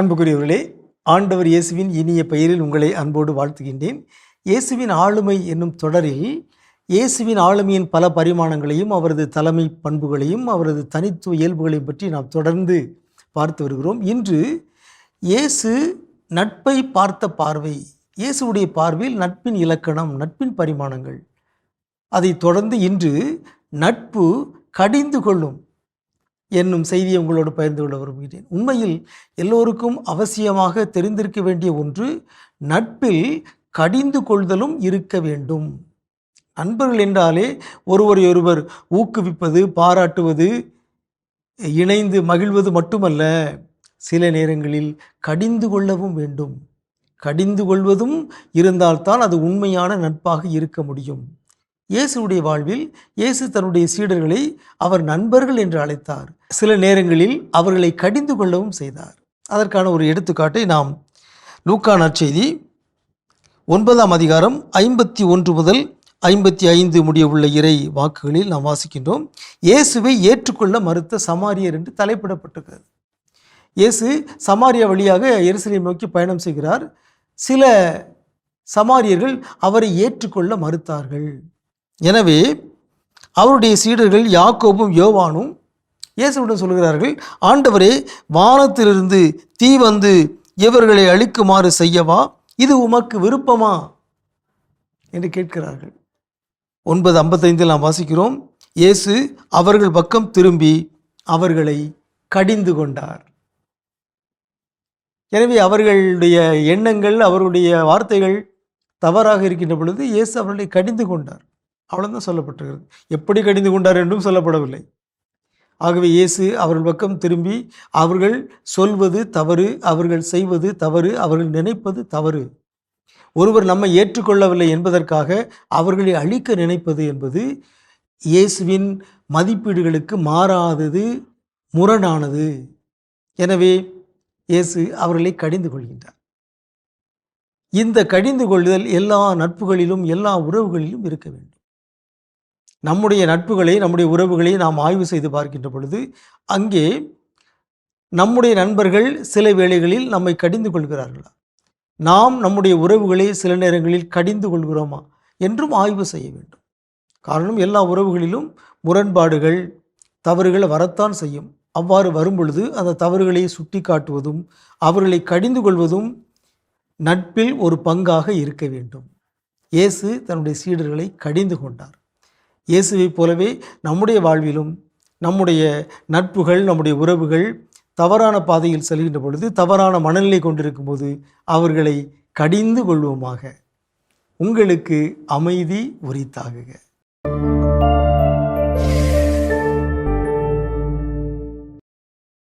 அன்புக்குரியவர்களே ஆண்டவர் இயேசுவின் இனிய பெயரில் உங்களை அன்போடு வாழ்த்துகின்றேன். இயேசுவின் ஆளுமை என்னும் தொடரில் இயேசுவின் ஆளுமையின் பல பரிமாணங்களையும் அவரது தலைமை பண்புகளையும் அவரது தனித்துவ இயல்புகளையும் பற்றி நாம் தொடர்ந்து பார்த்து வருகிறோம். இன்று இயேசு நட்பை பார்த்த பார்வை இயேசுடைய பார்வையில் நட்பின் இலக்கணம் நட்பின் பரிமாணங்கள். அதை தொடர்ந்து இன்று நட்பு கடிந்து கொள்ளும் என்னும் செய்தியை உங்களோடு பகிர்ந்து கொள்ள விரும்புகிறேன். உண்மையில் எல்லோருக்கும் அவசியமாக தெரிந்திருக்க வேண்டிய ஒன்று நட்பில் கடிந்து கொள்தலும் இருக்க வேண்டும். நண்பர்கள் என்றாலே ஒருவரை ஒருவர் ஊக்குவிப்பது பாராட்டுவது இணைந்து மகிழ்வது மட்டுமல்ல சில நேரங்களில் கடிந்து கொள்ளவும் வேண்டும். கடிந்து கொள்வதும் இருந்தால்தான் அது உண்மையான நட்பாக இருக்க முடியும். இயேசுடைய வாழ்வில் இயேசு தன்னுடைய சீடர்களை அவர் நண்பர்கள் என்று அழைத்தார். சில நேரங்களில் அவர்களை கடிந்து கொள்ளவும் செய்தார். அதற்கான ஒரு எடுத்துக்காட்டை நாம் லூக்கா நற்செய்தி ஒன்பதாம் அதிகாரம் ஐம்பத்தி ஒன்று முதல் ஐம்பத்தி ஐந்து முடிய உள்ள இறை வாக்குகளில் நாம் வாசிக்கின்றோம். இயேசுவை ஏற்றுக்கொள்ள மறுத்த சமாரியர் என்று தலைப்பிடப்பட்டிருக்கிறது. இயேசு சமாரியா வழியாக எருசலேம் நோக்கி பயணம் செய்கிறார். சில சமாரியர்கள் அவரை ஏற்றுக்கொள்ள மறுத்தார்கள். எனவே அவருடைய சீடர்கள் யாக்கோபும் யோவானும் இயேசுடன் சொல்கிறார்கள் ஆண்டவரே வானத்திலிருந்து தீ வந்து இவர்களை அழிக்குமாறு செய்யவா? இது உமக்கு விருப்பமா? என்று கேட்கிறார்கள். ஒன்பது ஐம்பத்தைந்தில் நாம் வாசிக்கிறோம் இயேசு அவர்கள் பக்கம் திரும்பி அவர்களை கடிந்து கொண்டார். எனவே அவர்களுடைய எண்ணங்கள் அவருடைய வார்த்தைகள் தவறாக இருக்கின்ற பொழுது இயேசு அவர்களை கடிந்து கொண்டார். அவ்வளோதான் சொல்லப்பட்டிருக்கிறது. எப்படி கடிந்து கொண்டார் என்றும் சொல்லப்படவில்லை. ஆகவே இயேசு அவர்கள் பக்கம் திரும்பி அவர்கள் சொல்வது தவறு அவர்கள் செய்வது தவறு அவர்கள் நினைப்பது தவறு. ஒருவர் நம்மை ஏற்றுக்கொள்ளவில்லை என்பதற்காக அவர்களை அழிக்க நினைப்பது என்பது இயேசுவின் மதிப்பீடுகளுக்கு மாறாதது முரணானது. எனவே இயேசு அவர்களை கடிந்து கொள்கின்றார். இந்த கடிந்து கொள்ளுதல் எல்லா நட்புகளிலும் எல்லா உறவுகளிலும் இருக்க வேண்டும். நம்முடைய நட்புகளை நம்முடைய உறவுகளை நாம் ஆய்வு செய்து பார்க்கின்ற பொழுது அங்கே நம்முடைய நண்பர்கள் சில வேளைகளில் நம்மை கடிந்து கொள்கிறார்களா? நாம் நம்முடைய உறவுகளை சில நேரங்களில் கடிந்து கொள்கிறோமா? என்றும் ஆய்வு செய்ய வேண்டும். காரணம் எல்லா உறவுகளிலும் முரண்பாடுகள் தவறுகள் வரத்தான் செய்யும். அவ்வாறு வரும்பொழுது அந்த தவறுகளை சுட்டி காட்டுவதும் அவர்களை கடிந்து கொள்வதும் நட்பில் ஒரு பங்காக இருக்க வேண்டும். இயேசு தன்னுடைய சீடர்களை கடிந்து கொண்டார். இயேசுவைப் போலவே நம்முடைய வாழ்விலும் நம்முடைய நட்புகள் நம்முடைய உறவுகள் தவறான பாதையில் செல்கின்ற பொழுது தவறான மனநிலை கொண்டிருக்கும் போது அவர்களை கடிந்து கொள்வோமாக. உங்களுக்கு அமைதி உரித்தாகுக.